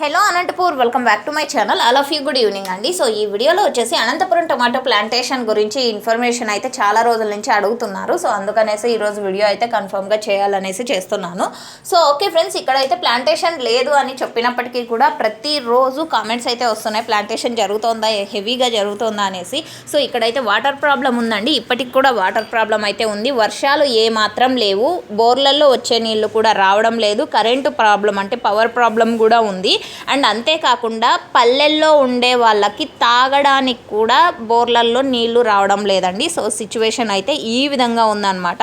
Hello Anantapur welcome back to my channel. All of you good evening అండి. So ఈ వీడియోలో వచ్చేసి Anantapuram tomato plantation గురించి ఇన్ఫర్మేషన్ అయితే చాలా రోజుల నుంచి అడుగుతున్నారు. సో అందుకనేసి ఈరోజు వీడియో అయితే కన్ఫర్మ్గా చేయాలనేసి చేస్తున్నాను. సో ఓకే ఫ్రెండ్స్ ఇక్కడైతే ప్లాంటేషన్ లేదు అని చెప్పినప్పటికీ కూడా ప్రతిరోజు కామెంట్స్ అయితే వస్తున్నాయి. ప్లాంటేషన్ జరుగుతోందా? హెవీగా జరుగుతోందా అనేసి. సో ఇక్కడైతే వాటర్ ప్రాబ్లం ఉందండి. ఇప్పటికి కూడా వాటర్ ప్రాబ్లం అయితే ఉంది. వర్షాలు ఏ మాత్రం లేవు. బోర్లలో వచ్చే నీళ్ళు కూడా రావడం లేదు. కరెంటు ప్రాబ్లం అంటే పవర్ ప్రాబ్లం కూడా ఉంది. అండ్ అంతేకాకుండా పల్లెల్లో ఉండే వాళ్ళకి తాగడానికి కూడా బోర్లల్లో నీళ్ళు రావడం లేదండి. సో సిచ్యువేషన్ అయితే ఈ విధంగా ఉందన్నమాట.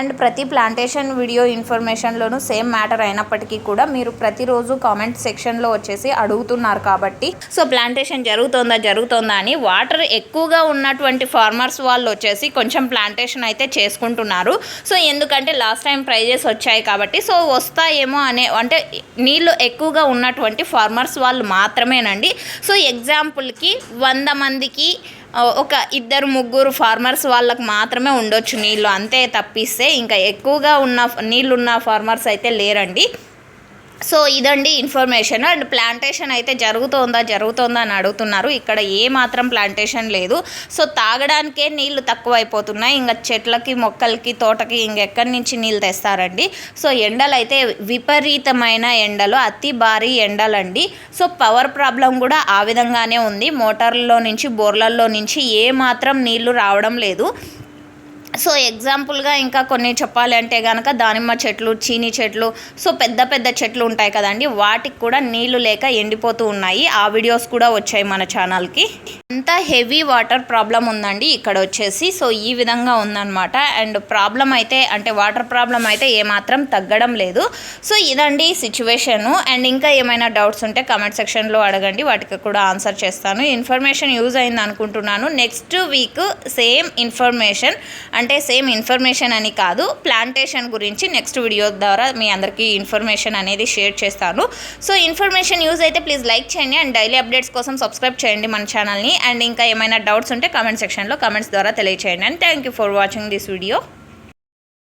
అండ్ ప్రతి ప్లాంటేషన్ వీడియో ఇన్ఫర్మేషన్లోనూ సేమ్ మ్యాటర్ అయినప్పటికీ కూడా మీరు ప్రతిరోజు కామెంట్ సెక్షన్లో వచ్చేసి అడుగుతున్నారు కాబట్టి సో ప్లాంటేషన్ జరుగుతుందా జరుగుతోందా అని వాటర్ ఎక్కువగా ఉన్నటువంటి ఫార్మర్స్ వాళ్ళు వచ్చేసి కొంచెం ప్లాంటేషన్ అయితే చేసుకుంటున్నారు. సో ఎందుకంటే లాస్ట్ టైం ప్రైజెస్ వచ్చాయి కాబట్టి సో వస్తాయేమో అనే అంటే నీళ్ళు ఎక్కువగా ఉన్నటువంటి ఫార్మర్స్ వాళ్ళు మాత్రమేనండి. సో ఎగ్జాంపుల్కి వంద మందికి ఒక ఇద్దరు ముగ్గురు ఫార్మర్స్ వాళ్ళకి మాత్రమే ఉండొచ్చు నీళ్ళు. అంతే తప్పిస్తే ఇంకా ఎక్కువగా ఉన్న నీళ్ళు ఉన్న ఫార్మర్స్ అయితే లేరండి. సో ఇదండి ఇన్ఫర్మేషన్. అండ్ ప్లాంటేషన్ అయితే జరుగుతోందా జరుగుతోందా అని అడుగుతున్నారు. ఇక్కడ ఏ మాత్రం ప్లాంటేషన్ లేదు. సో తాగడానికే నీళ్ళు తక్కువైపోతున్నాయి. ఇంకా చెట్లకి మొక్కలకి తోటకి ఇంకెక్కడి నుంచి నీళ్ళు తెస్తారండి? సో ఎండలు అయితే విపరీతమైన ఎండలు అతి భారీ ఎండలండి. సో పవర్ ప్రాబ్లం కూడా ఆ విధంగానే ఉంది. మోటార్లలో నుంచి బోర్లల్లో నుంచి ఏ మాత్రం నీళ్ళు రావడం లేదు. సో ఎగ్జాంపుల్గా ఇంకా కొన్ని చెప్పాలి అంటే కనుక దానిమ్మ చెట్లు చీని చెట్లు సో పెద్ద పెద్ద చెట్లు ఉంటాయి కదండి. వాటికి కూడా నీళ్ళు లేక ఎండిపోతూ ఉన్నాయి. ఆ వీడియోస్ కూడా వచ్చాయి మన ఛానల్కి. అంత హెవీ వాటర్ ప్రాబ్లం ఉందండి ఇక్కడ వచ్చేసి. సో ఈ విధంగా ఉందన్నమాట. అండ్ ప్రాబ్లం అయితే అంటే వాటర్ ప్రాబ్లం అయితే ఏమాత్రం తగ్గడం లేదు. సో ఇదండి సిచ్యువేషను. అండ్ ఇంకా ఏమైనా డౌట్స్ ఉంటే కమెంట్ సెక్షన్లో అడగండి. వాటికి కూడా ఆన్సర్ చేస్తాను. ఇన్ఫర్మేషన్ యూజ్ అయింది అనుకుంటున్నాను. నెక్స్ట్ వీక్ సేమ్ ఇన్ఫర్మేషన్ అంటే సేమ్ ఇన్ఫర్మేషన్ అని కాదు ప్లాంటేషన్ గురించి నెక్స్ట్ వీడియో ద్వారా మీ అందరికీ ఇన్ఫర్మేషన్ అనేది షేర్ చేస్తాను. సో ఇన్ఫర్మేషన్ యూజ్ అయితే ప్లీజ్ లైక్ చేయండి. అండ్ డైలీ అప్డేట్స్ కోసం సబ్స్క్రైబ్ చేయండి మన ఛానల్ని. అండ్ ఇంకా ఏమైనా డౌట్స్ ఉంటే కామెంట్ సెక్షన్లో కామెంట్స్ ద్వారా తెలియచేయండి. And thank you for watching this video